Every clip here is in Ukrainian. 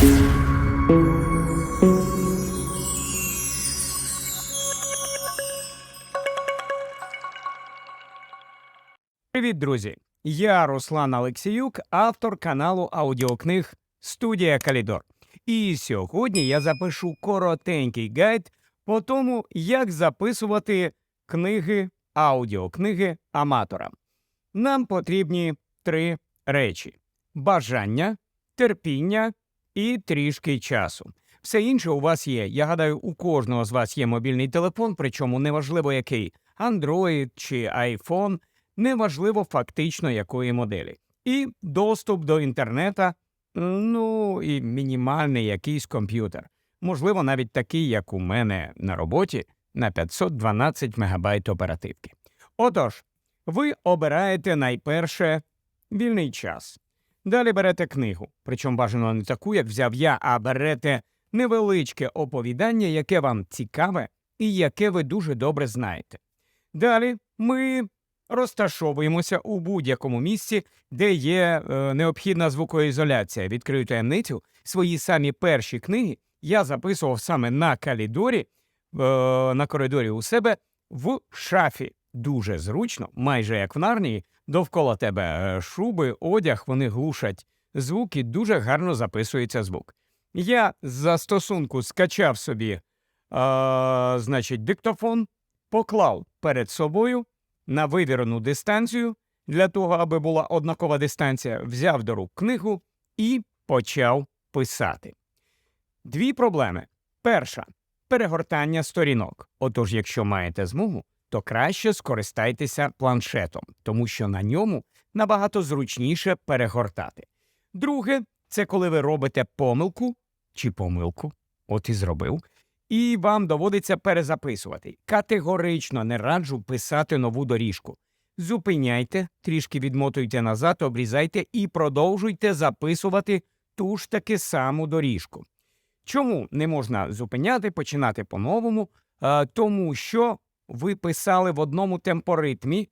Привіт, друзі! Я Руслан Алексіюк, автор каналу аудіокниг Студія Калідор. І сьогодні я запишу коротенький гайд по тому, як записувати книги, аудіокниги аматорам. Нам потрібні три речі: бажання, терпіння і трішки часу. Все інше у вас є. Я гадаю, у кожного з вас є мобільний телефон, причому неважливо який Android чи iPhone, неважливо фактично якої моделі. І доступ до інтернета, ну і мінімальний якийсь комп'ютер. Можливо, навіть такий, як у мене на роботі, на 512 МБ оперативки. Отож, ви обираєте найперше вільний час. Далі берете книгу, причому бажано не таку, як взяв я, а берете невеличке оповідання, яке вам цікаве і яке ви дуже добре знаєте. Далі ми розташовуємося у будь-якому місці, де є е, необхідна звукоізоляція. Відкрию таємницю. Свої самі перші книги я записував саме на калідорі, е, на коридорі у себе в шафі. Дуже зручно, майже як в нарнії, довкола тебе е, шуби, одяг, вони глушать звуки, дуже гарно записується звук. Я з застосунку скачав собі, е, значить, диктофон, поклав перед собою на вивірену дистанцію для того, аби була однакова дистанція, взяв до рук книгу і почав писати. Дві проблеми. Перша перегортання сторінок. Отож, якщо маєте змогу, то краще скористайтеся планшетом, тому що на ньому набагато зручніше перегортати. Друге, це коли ви робите помилку чи помилку, от і зробив, і вам доводиться перезаписувати. Категорично не раджу писати нову доріжку. Зупиняйте, трішки відмотуйте назад, обрізайте і продовжуйте записувати ту ж таки саму доріжку. Чому не можна зупиняти, починати по-новому? Тому що ви писали в одному темпоритмі.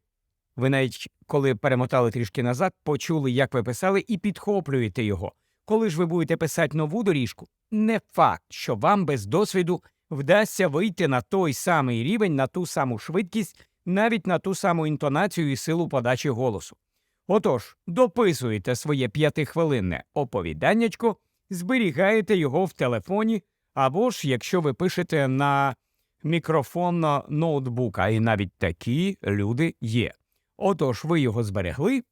Ви навіть коли перемотали трішки назад, почули, як ви писали, і підхоплюєте його. Коли ж ви будете писати нову доріжку, не факт, що вам без досвіду вдасться вийти на той самий рівень, на ту саму швидкість, навіть на ту саму інтонацію і силу подачі голосу. Отож, дописуєте своє п'ятихвилинне оповіданнячко, зберігаєте його в телефоні, або ж якщо ви пишете на мікрофон ноутбука, і навіть такі люди є. Отож, ви його зберегли,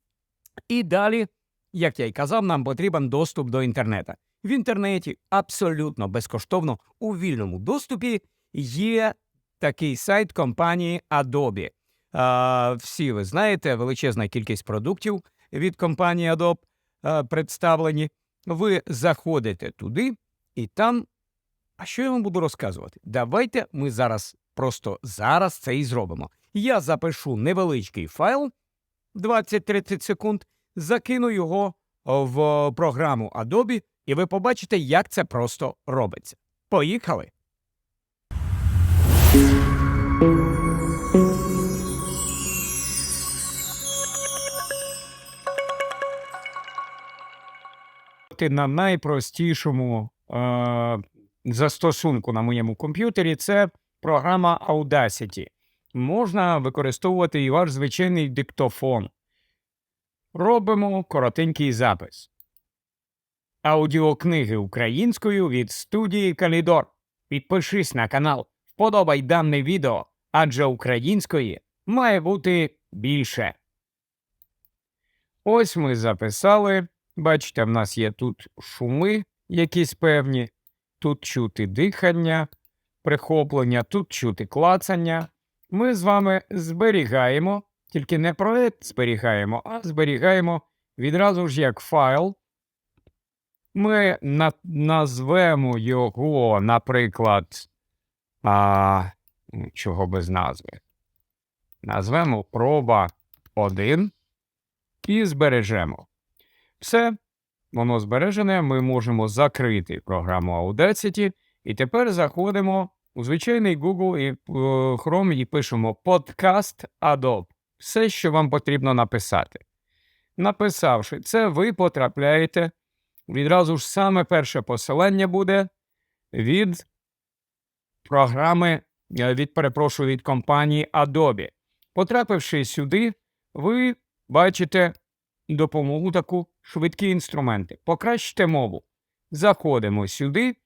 і далі, як я й казав, нам потрібен доступ до інтернету. В інтернеті абсолютно безкоштовно у вільному доступі є такий сайт компанії Adobe. А, всі ви знаєте, величезна кількість продуктів від компанії Adobe представлені. Ви заходите туди, і там. А що я вам буду розказувати? Давайте ми зараз просто зараз це і зробимо. Я запишу невеличкий файл 20-30 секунд, закину його в програму Adobe, і ви побачите, як це просто робиться. Поїхали! На найпростішому е, застосунку на моєму комп'ютері це програма Audacity. Можна використовувати і ваш звичайний диктофон. Робимо коротенький запис. Аудіокниги українською від студії Калідор. Підпишись на канал, вподобай дане відео, адже української має бути більше. Ось ми записали. Бачите, в нас є тут шуми якісь певні, тут чути дихання, прихоплення, тут чути клацання. Ми з вами зберігаємо, тільки не проект зберігаємо, а зберігаємо відразу ж як файл. Ми на назвемо його, наприклад, а, ну, чого без назви. Назвемо проба 1 і збережемо. Все, воно збережене. Ми можемо закрити програму Audacity. І тепер заходимо у звичайний Google і е, Chrome і пишемо подкаст Adobe. Все, що вам потрібно написати. Написавши це, ви потрапляєте відразу ж саме перше посилання буде від програми, е, від перепрошую, від компанії Adobe. Потрапивши сюди, ви бачите допомогу таку швидкі інструменти. Покращте мову. Заходимо сюди,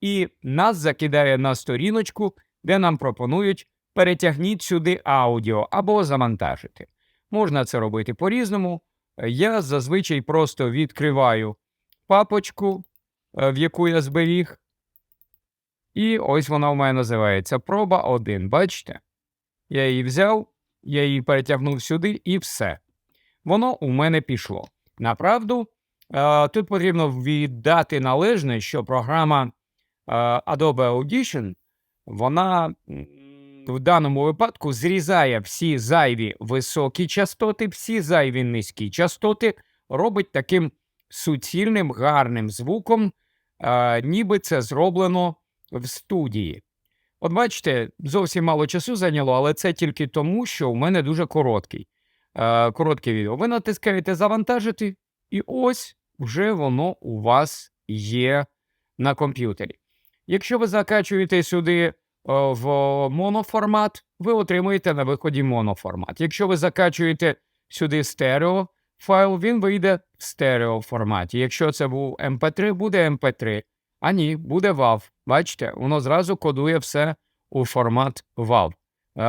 і нас закидає на сторіночку, де нам пропонують перетягніть сюди аудіо або завантажити. Можна це робити по-різному. Я зазвичай просто відкриваю папочку, е, в яку я зберіг. І ось вона у мене називається проба 1. Бачите? Я її взяв, я її перетягнув сюди і все. Воно у мене пішло. Направду, е, тут потрібно віддати належне, що програма е, Adobe Audition, вона в даному випадку зрізає всі зайві високі частоти, всі зайві низькі частоти, робить таким суцільним, гарним звуком, е, ніби це зроблено в студії. От бачите, зовсім мало часу зайняло, але це тільки тому, що у мене дуже короткий. Е, коротке відео. Ви натискаєте завантажити, і ось вже воно у вас є на комп'ютері. Якщо ви закачуєте сюди е, в моноформат, ви отримуєте на виході моноформат. Якщо ви закачуєте сюди стерео файл, він вийде в стерео форматі. Якщо це був MP3, буде MP3. А ні, буде WAV. Бачите, воно зразу кодує все у формат WAV. Е,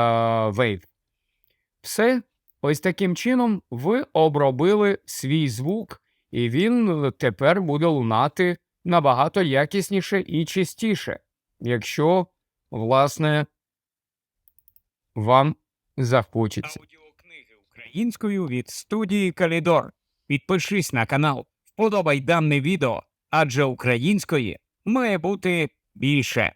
Wave. Все. Ось таким чином ви обробили свій звук, і він тепер буде лунати набагато якісніше і чистіше, якщо, власне, вам захочеться. Аудіокниги українською від студії Калідор. Підпишись на канал, вподобай дане відео, адже української має бути більше.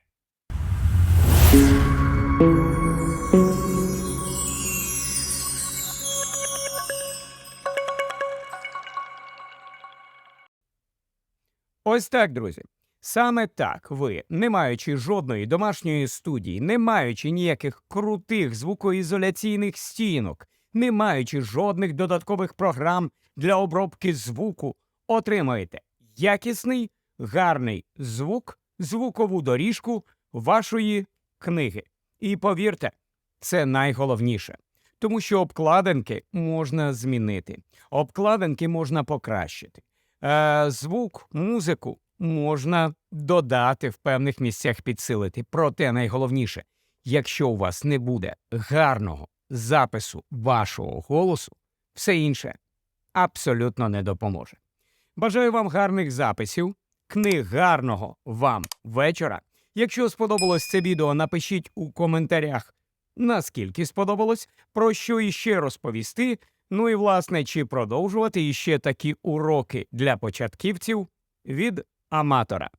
Ось так, друзі. Саме так ви, не маючи жодної домашньої студії, не маючи ніяких крутих звукоізоляційних стінок, не маючи жодних додаткових програм для обробки звуку, отримаєте якісний, гарний звук, звукову доріжку вашої книги. І повірте, це найголовніше. Тому що обкладинки можна змінити, обкладинки можна покращити. Е, звук, музику можна додати в певних місцях підсилити. Проте найголовніше, якщо у вас не буде гарного запису вашого голосу, все інше абсолютно не допоможе. Бажаю вам гарних записів, книг гарного вам вечора. Якщо сподобалось це відео, напишіть у коментарях, наскільки сподобалось, про що іще розповісти. Ну і власне, чи продовжувати іще такі уроки для початківців від аматора.